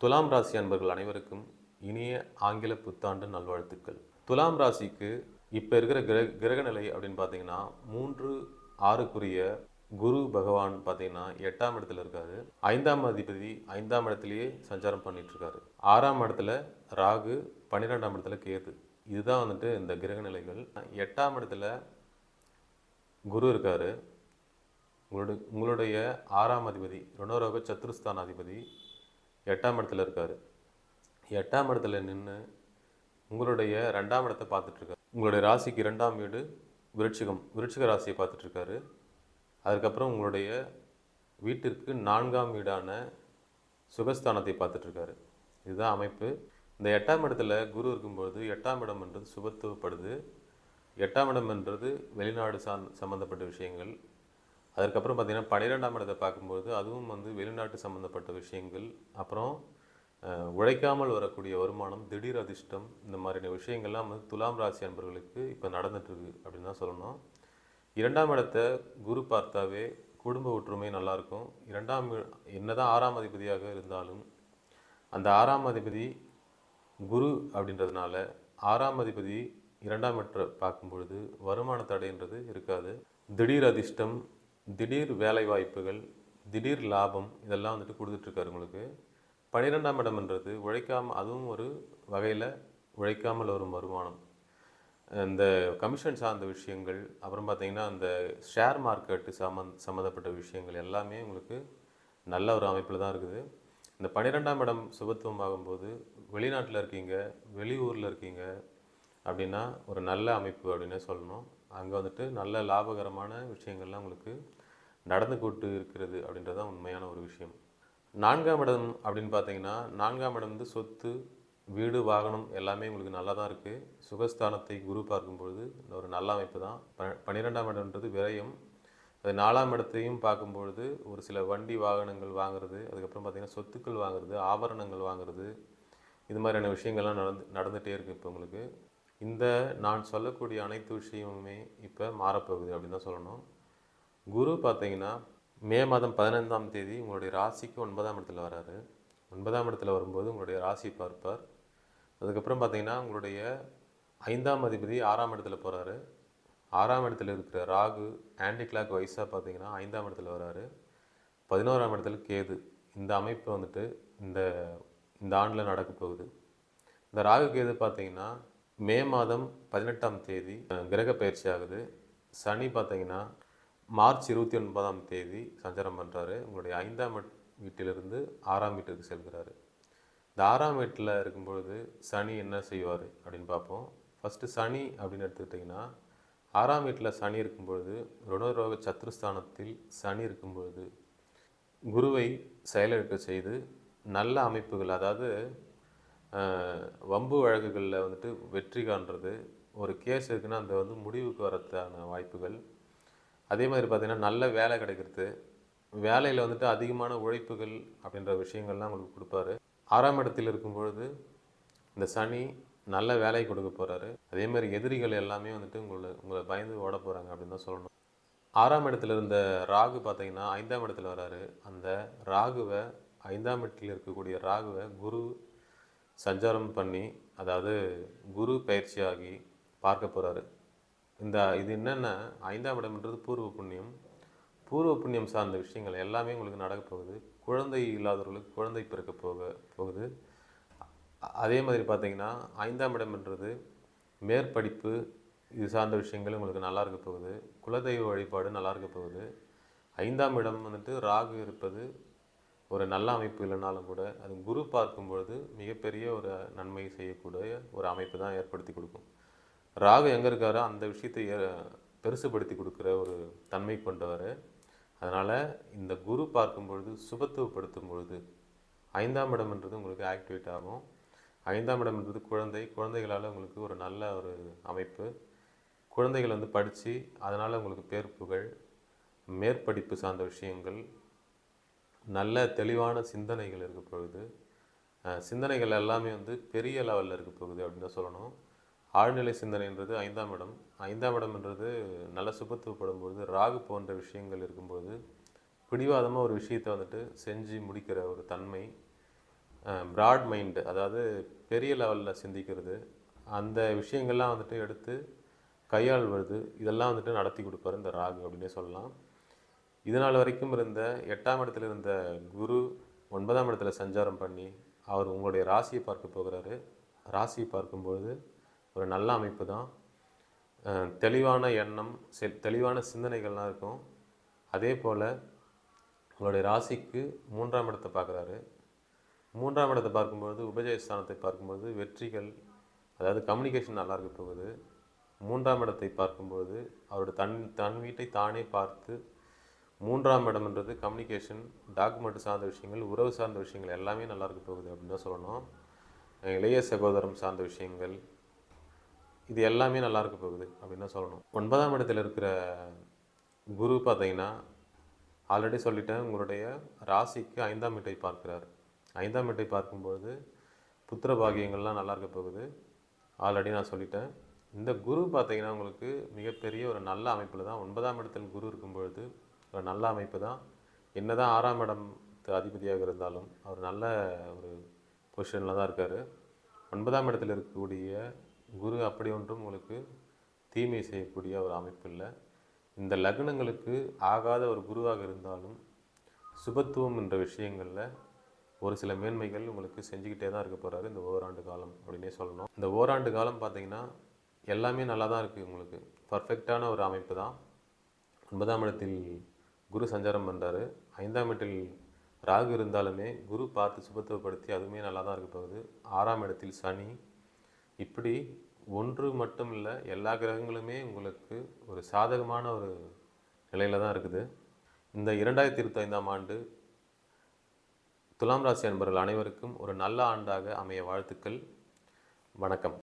துலாம் ராசி அன்பர்கள் அனைவருக்கும் இனிய ஆங்கில புத்தாண்டு நல்வாழ்த்துக்கள். துலாம் ராசிக்கு இப்போ இருக்கிற கிரக கிரகநிலை அப்படின்னு பார்த்தீங்கன்னா மூன்று ஆறுக்குரிய குரு பகவான் பார்த்தீங்கன்னா எட்டாம் இடத்துல இருக்காரு. ஐந்தாம் அதிபதி ஐந்தாம் இடத்துலயே சஞ்சாரம் பண்ணிட்டு இருக்காரு ஆறாம் இடத்துல ராகு பன்னிரெண்டாம் இடத்துல கேது. இதுதான் வந்துட்டு இந்த கிரகநிலைகள். எட்டாம் இடத்துல குரு இருக்காரு. உங்களுடைய உங்களுடைய ஆறாம் அதிபதி ருணரோக சத்துருஸ்தான அதிபதி எட்டாம் இடத்துல இருக்கார். எட்டாம் இடத்துல நின்று உங்களுடைய ரெண்டாம் இடத்தை பார்த்துட்ருக்காரு. உங்களுடைய ராசிக்கு இரண்டாம் வீடு விருட்சிகம் விருட்சிக ராசியை பார்த்துட்ருக்காரு. அதுக்கப்புறம் உங்களுடைய வீட்டிற்கு நான்காம் வீடான சுகஸ்தானத்தை பார்த்துட்ருக்காரு. இதுதான் அமைப்பு. இந்த எட்டாம் இடத்துல குரு இருக்கும்போது எட்டாம் இடம் என்றது சுபத்துவப்படுது. எட்டாம் இடம் என்றது வெளிநாடு சார்ந் சம்மந்தப்பட்ட விஷயங்கள். அதுக்கப்புறம் பார்த்திங்கன்னா பன்னிரெண்டாம் இடத்தை பார்க்கும்போது அதுவும் வந்து வெளிநாட்டு சம்மந்தப்பட்ட விஷயங்கள் அப்புறம் உழைக்காமல் வரக்கூடிய வருமானம் திடீர் அதிர்ஷ்டம் இந்த மாதிரியான விஷயங்கள்லாம் வந்து துலாம் ராசி அன்பர்களுக்கு இப்போ நடந்துட்டுருக்கு அப்படின்னு தான் சொல்லணும். இரண்டாம் இடத்தை குரு பார்த்தாவே குடும்ப ஒற்றுமை நல்லாயிருக்கும். இரண்டாம் என்ன என்னதான் ஆறாம் அதிபதியாக இருந்தாலும் அந்த ஆறாம் அதிபதி குரு அப்படின்றதுனால ஆறாம் அதிபதி இரண்டாம் இடத்தை பார்க்கும் பொழுது வருமான தடைன்றது இருக்காது. திடீர் அதிர்ஷ்டம் திடீர் வேலை வாய்ப்புகள் திடீர் லாபம் இதெல்லாம் வந்துட்டு கொடுத்துட்ருக்காரு உங்களுக்கு. பன்னிரெண்டாம் இடம்ன்றது உழைக்காமல் அதுவும் ஒரு வகையில் உழைக்காமல் வரும் வருமானம். இந்த கமிஷன் சார்ந்த விஷயங்கள் அப்புறம் பார்த்தீங்கன்னா அந்த ஷேர் மார்க்கெட்டு சம்மந் சம்மந்தப்பட்ட விஷயங்கள் எல்லாமே உங்களுக்கு நல்ல ஒரு அமைப்பில் தான் இருக்குது. இந்த பன்னிரெண்டாம் இடம் சுபத்துவம் ஆகும்போது வெளிநாட்டில் இருக்கீங்க வெளியூரில் இருக்கீங்க அப்படின்னா ஒரு நல்ல அமைப்பு அப்படின்னே சொல்லணும். அங்கே வந்துட்டு நல்ல லாபகரமான விஷயங்கள்லாம் உங்களுக்கு நடந்து கொண்டு இருக்கிறது அப்படின்றது தான் உண்மையான ஒரு விஷயம். நான்காம் இடம் அப்படின்னு பார்த்தீங்கன்னா நான்காம் இடம் வந்து சொத்து வீடு வாகனம் எல்லாமே உங்களுக்கு நல்லா தான் இருக்குது சுகஸ்தானத்தை குரு பார்க்கும்பொழுது ஒரு நல்ல அமைப்பு தான். ப பன்னிரெண்டாம் இடம்ன்றது விரயம். அது நாலாம் இடத்தையும் பார்க்கும்பொழுது ஒரு சில வண்டி வாகனங்கள் வாங்குறது அதுக்கப்புறம் பார்த்திங்கன்னா சொத்துக்கள் வாங்குறது ஆபரணங்கள் வாங்குறது இது மாதிரியான விஷயங்கள்லாம் நடந்து நடந்துகிட்டே இருக்குது இப்போ உங்களுக்கு. இந்த நான் சொல்லக்கூடிய அனைத்து விஷயமுமே இப்போ மாறப்போகுது அப்படின்னு தான் சொல்லணும். குரு பார்த்தீங்கன்னா மே மாதம் பதினைந்தாம் தேதி உங்களுடைய ராசிக்கு ஒன்பதாம் இடத்துல வராரு. ஒன்பதாம் இடத்துல வரும்போது உங்களுடைய ராசி பார்ப்பார். அதுக்கப்புறம் பார்த்தீங்கன்னா உங்களுடைய ஐந்தாம் அதிபதி ஆறாம் இடத்துல போகிறாரு ஆறாம் இடத்துல இருக்கிற ராகு ஆன்டி கிளாக் வைஸாக பார்த்தீங்கன்னா ஐந்தாம் இடத்துல வராரு. பதினோராம் இடத்துல கேது. இந்த அமைப்பு வந்துட்டு இந்த இந்த ஆண்டில் நடக்க போகுது. இந்த ராகு கேது பார்த்தீங்கன்னா மே மாதம் பதினெட்டாம் தேதி கிரக பயிற்சி ஆகுது. சனி பார்த்தீங்கன்னா மார்ச் இருபத்தி ஒன்பதாம் தேதி சஞ்சாரம் பண்ணுறாரு உங்களுடைய ஐந்தாம் வீட்- வீட்டிலிருந்து ஆறாம் வீட்டுக்கு செல்கிறாரு. இந்த ஆறாம் வீட்டில் இருக்கும்பொழுது சனி என்ன செய்வார் அப்படின்னு பார்ப்போம். ஃபஸ்ட்டு சனி அப்படின்னு எடுத்துக்கிட்டிங்கன்னா ஆறாம் வீட்டில் சனி இருக்கும்பொழுது ருணரோக சத்ருஸ்தானத்தில் சனி இருக்கும்பொழுது குருவை செயலிழக்க செய்து நல்ல அமைப்புகள் அதாவது வம்பு வழக்குகளில் வந்துட்டு வெற்றி காண்றது. ஒரு கேஸ் இருக்குன்னா அந்த வந்து முடிவுக்கு வரத்தான வாய்ப்புகள். அதே மாதிரி பார்த்திங்கன்னா நல்ல வேலை கிடைக்கிறது. வேலையில் வந்துட்டு அதிகமான உழைப்புகள் அப்படின்ற விஷயங்கள்லாம் உங்களுக்கு கொடுப்பாரு. ஆறாம் இடத்தில் இருக்கும் பொழுது இந்த சனி நல்ல வேலை கொடுக்க போகிறாரு அதே மாதிரி எதிரிகள் எல்லாமே வந்துட்டு உங்களை உங்களை பயந்து ஓட போகிறாங்க அப்படின்னு தான் சொல்லணும். ஆறாம் இடத்துல இருந்த ராகு பார்த்தீங்கன்னா ஐந்தாம் இடத்துல வராரு. அந்த ராகுவை ஐந்தாம் இடத்தில் இருக்கக்கூடிய ராகுவை குரு சஞ்சாரம் பண்ணி அதாவது குரு பயிற்சியாகி பார்க்க போகிறாரு இந்த இது என்னென்ன ஐந்தாம் இடம்ன்றது பூர்வ புண்ணியம். பூர்வ புண்ணியம் சார்ந்த விஷயங்கள் எல்லாமே உங்களுக்கு நடக்க போகுது. குழந்தை இல்லாதவர்களுக்கு குழந்தை பிறக்க போக போகுது. அதே மாதிரி பார்த்தீங்கன்னா ஐந்தாம் இடம்ன்றது மேற்படிப்பு இது சார்ந்த விஷயங்கள் உங்களுக்கு நல்லா இருக்க போகுது. குலதெய்வ வழிபாடு நல்லா இருக்க போகுது. ஐந்தாம் இடம் வந்துட்டு ராகு இருப்பது ஒரு நல்ல அமைப்பு இல்லைனாலும் கூட அது குரு பார்க்கும் பொழுது மிகப்பெரிய ஒரு நன்மை செய்யக்கூடிய ஒரு அமைப்பு தான் ஏற்படுத்தி கொடுக்கும். ராகு எங்கே இருக்காரோ அந்த விஷயத்தை பெருசுபடுத்தி கொடுக்குற ஒரு தன்மை கொண்டவர். அதனால் இந்த குரு பார்க்கும் பொழுது சுபத்துவப்படுத்தும் பொழுது ஐந்தாம் இடம்ன்றது உங்களுக்கு ஆக்டிவேட் ஆகும். ஐந்தாம் இடம்ன்றது குழந்தை. குழந்தைகளால் உங்களுக்கு ஒரு நல்ல ஒரு அமைப்பு. குழந்தைகள் வந்து படித்து அதனால் உங்களுக்கு பேர் புகழ் மேற்படிப்பு சார்ந்த விஷயங்கள் நல்ல தெளிவான சிந்தனைகள் இருக்க போகுது. சிந்தனைகள் எல்லாமே வந்து பெரிய லெவலில் இருக்க போகுது அப்படின்னு தான் சொல்லணும். ஆழ்நிலை சிந்தனைன்றது ஐந்தாம் இடம். ஐந்தாம் இடம்ன்றது நல்ல சுபத்துவப்படும் பொழுது ராகு போன்ற விஷயங்கள் இருக்கும்போது பிடிவாதமாக ஒரு விஷயத்தை வந்துட்டு செஞ்சு முடிக்கிற ஒரு தன்மை ப்ராட் மைண்டு அதாவது பெரிய லெவலில் சிந்திக்கிறது அந்த விஷயங்கள்லாம் வந்துட்டு எடுத்து கையாள்வது இதெல்லாம் வந்துட்டு நடத்தி கொடுப்பாரு இந்த ராகு அப்படின்னே சொல்லலாம். இது நாள் வரைக்கும் இருந்த எட்டாம் இடத்துல இருந்த குரு ஒன்பதாம் இடத்துல சஞ்சாரம் பண்ணி அவர் உங்களுடைய ராசியை பார்க்க போகிறாரு. ராசியை பார்க்கும்பொழுது ஒரு நல்ல அமைப்பு தான். தெளிவான எண்ணம் செ- தெளிவான சிந்தனைகள்லாம் இருக்கும். அதே போல் உங்களுடைய ராசிக்கு மூன்றாம் இடத்தை பார்க்குறாரு. மூன்றாம் இடத்தை பார்க்கும்போது உபஜயஸ்தானத்தை பார்க்கும்போது வெற்றிகள் அதாவது கம்யூனிகேஷன் நல்லா இருக்க போகுது. மூன்றாம் இடத்தை பார்க்கும்போது அவரோட தன் தன் வீட்டை தானே பார்த்து மூன்றாம் இடம்ன்றது கம்யூனிகேஷன் டாக்குமெண்ட் சார்ந்த விஷயங்கள் உறவு சார்ந்த விஷயங்கள் எல்லாமே நல்லா இருக்க போகுது அப்படின்னு தான் சொல்லணும். இளைய சகோதரம் சார்ந்த விஷயங்கள் இது எல்லாமே நல்லா இருக்க போகுது அப்படின்னு தான் சொல்லணும். ஒன்பதாம் இடத்துல இருக்கிற குரு பார்த்தீங்கன்னா ஆல்ரெடி சொல்லிட்டேன் உங்களுடைய ராசிக்கு ஐந்தாம் வீட்டை பார்க்கிறார். ஐந்தாம் வீட்டை பார்க்கும்போது புத்திர பாகியங்கள்லாம் நல்லா இருக்க போகுது. ஆல்ரெடி நான் சொல்லிட்டேன். இந்த குரு பார்த்தீங்கன்னா உங்களுக்கு மிகப்பெரிய ஒரு நல்ல அமைப்பில் தான் ஒன்பதாம் இடத்தில் குரு இருக்கும்பொழுது நல்ல அமைப்பு தான். என்னதான் ஆறாம் இடம் அதிபதியாக இருந்தாலும் அவர் நல்ல ஒரு பொசிஷனில் தான் இருக்கார். ஒன்பதாம் இடத்தில் இருக்கக்கூடிய குரு அப்படி ஒன்றும் உங்களுக்கு தீமை செய்யக்கூடிய ஒரு அமைப்பு இல்லை. இந்த லக்னங்களுக்கு ஆகாத ஒரு குருவாக இருந்தாலும் சுபத்துவம் என்ற விஷயங்களில் ஒரு சில மேன்மைகள் உங்களுக்கு செஞ்சுக்கிட்டே தான் இருக்க போகிறாரு இந்த ஓராண்டு காலம் அப்படின்னே சொல்லணும். இந்த ஓராண்டு காலம் பார்த்திங்கன்னா எல்லாமே நல்லா தான் இருக்குது உங்களுக்கு பர்ஃபெக்டான ஒரு அமைப்பு தான். ஒன்பதாம் இடத்தில் குரு சஞ்சாரம் பண்ணுறாரு ஐந்தாம் இடத்தில் ராகு இருந்தாலுமே குரு பார்த்து சுபத்துவப்படுத்தி அதுவுமே நல்லா தான் இருக்க போகுது. ஆறாம் இடத்தில் சனி. இப்படி ஒன்று மட்டும் இல்லை எல்லா கிரகங்களுமே உங்களுக்கு ஒரு சாதகமான ஒரு நிலையில தான் இருக்குது. இந்த இரண்டாயிரத்தி இருபத்தைந்தாம் ஆண்டு துலாம் ராசி அன்பர்கள் அனைவருக்கும் ஒரு நல்ல ஆண்டாக அமைய வாழ்த்துக்கள். வணக்கம்.